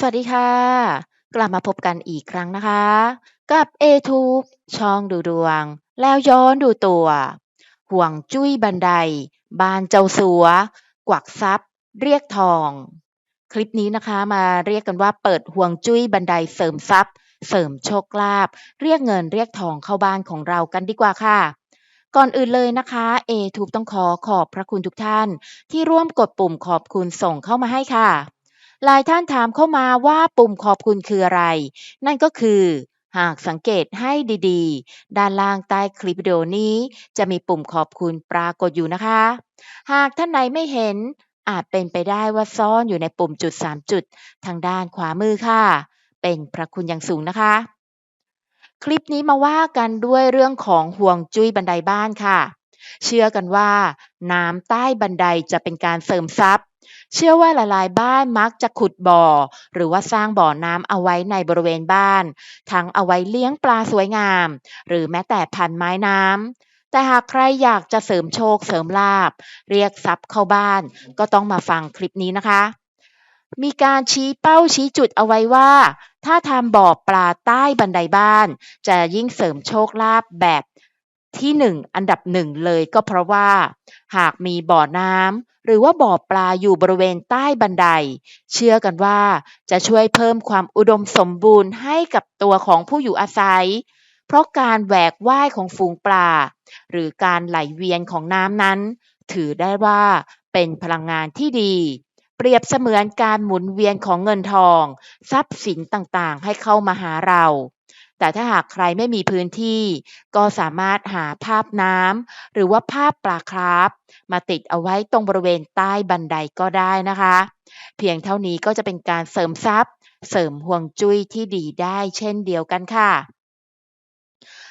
สวัสดีค่ะ กลับมาพบกันอีกครั้งนะคะ กับ a t u b e ช่องดูดวง แล้วย้อนดูตัว ห่วงจุ้ยบันได บานเจ้าสัว กวักทรัพย์ เรียกทอง คลิปนี้นะคะมาเรียกกันว่าเปิดห่วงจุ้ยบันไดเสริมทรัพย์ เสริมโชคลาภเรียกเงินเรียกทองเข้าบ้านของเรากันดีกว่าค่ะก่อนอื่นเลยนะคะ a t u b e ต้องขอขอบพระคุณทุกท่าน ที่ร่วมกดปุ่มขอบคุณส่งเข้ามาให้ค่ะ หลายท่านถามเข้ามาว่าปุ่มขอบคุณคืออะไร นั่นก็คือ หากสังเกตให้ดีๆ ด้านล่างใต้คลิปวิดีโอนี้ จะมีปุ่มขอบคุณปรากฏอยู่นะคะ หากท่านไหนไม่เห็น อาจเป็นไปได้ว่าซ่อนอยู่ในปุ่มจุด 3 จุด ทางด้านขวามือค่ะ เป็นพระคุณอย่างสูงนะคะ คลิปนี้มาว่ากันด้วยเรื่องของห่วงจุ้ยบันไดบ้านค่ะ เชื่อกันว่า น้ำใต้บันไดจะเป็นการเสริมทรัพย์ เชื่อว่าหลายๆ บ้านมักจะขุดบ่อ หรือว่าสร้างบ่อน้ำเอาไว้ในบริเวณบ้าน ทั้งเอาไว้เลี้ยงปลาสวยงาม หรือแม้แต่พันไม้น้ำแต่หากใครอยากจะเสริมโชคเสริมลาบ เรียกทรัพย์เข้าบ้าน ก็ต้องมาฟังคลิปนี้นะคะ มีการชี้เป้าชี้จุดเอาไว้ว่า ถ้าทำบ่อปลาใต้บันไดบ้าน จะยิ่งเสริมโชคลาภแบบ ที่หนึ่งอันดับหนึ่งเลยก็เพราะว่า หากมีบ่อน้ำหรือว่าบ่อปลาอยู่บริเวณใต้บันได เชื่อกันว่าจะช่วยเพิ่มความอุดมสมบูรณ์ให้กับตัวของผู้อยู่อาศัย เพราะการแหวกว่ายของฝูงปลา หรือการไหลเวียนของน้ำนั้น ถือได้ว่าเป็นพลังงานที่ดี เปรียบเสมือนการหมุนเวียนของเงินทอง ทรัพย์สินต่างๆ ให้เข้ามาหาเรา แต่ถ้าหากใครไม่มีพื้นที่ ก็สามารถหาภาพน้ำหรือว่าภาพปลาคราฟมาติดเอาไว้ตรงบริเวณใต้บันไดก็ได้นะคะ เพียงเท่านี้ก็จะเป็นการเสริมทรัพย์ เสริมห่วงจุ้ยที่ดีได้เช่นเดียวกันค่ะ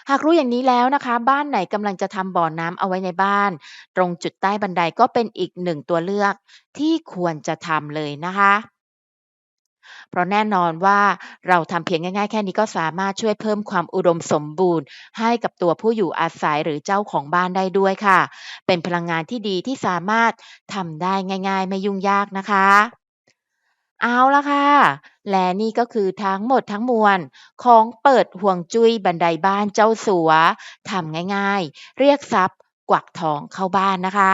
หากรู้อย่างนี้แล้วนะคะ บ้านไหนกำลังจะทำบ่อน้ำเอาไว้ในบ้าน ตรงจุดใต้บันไดก็เป็นอีกหนึ่งตัวเลือกที่ควรจะทำเลยนะคะ เพราะแน่นอนว่าเราทำเพียงง่ายๆ แค่นี้ก็สามารถช่วยเพิ่มความอุดมสมบูรณ์ ให้กับตัวผู้อยู่อาศัยหรือเจ้าของบ้านได้ด้วยค่ะ เป็นพลังงานที่ดีที่สามารถทำได้ง่าย ๆ ไม่ยุ่งยากนะคะ เอาละค่ะ และนี่ก็คือทั้งหมดทั้งมวล ของเปิดห่วงจุ้ยบันไดบ้านเจ้าสัวทำง่ายๆ เรียกทรัพย์กวักทองเข้าบ้านนะคะ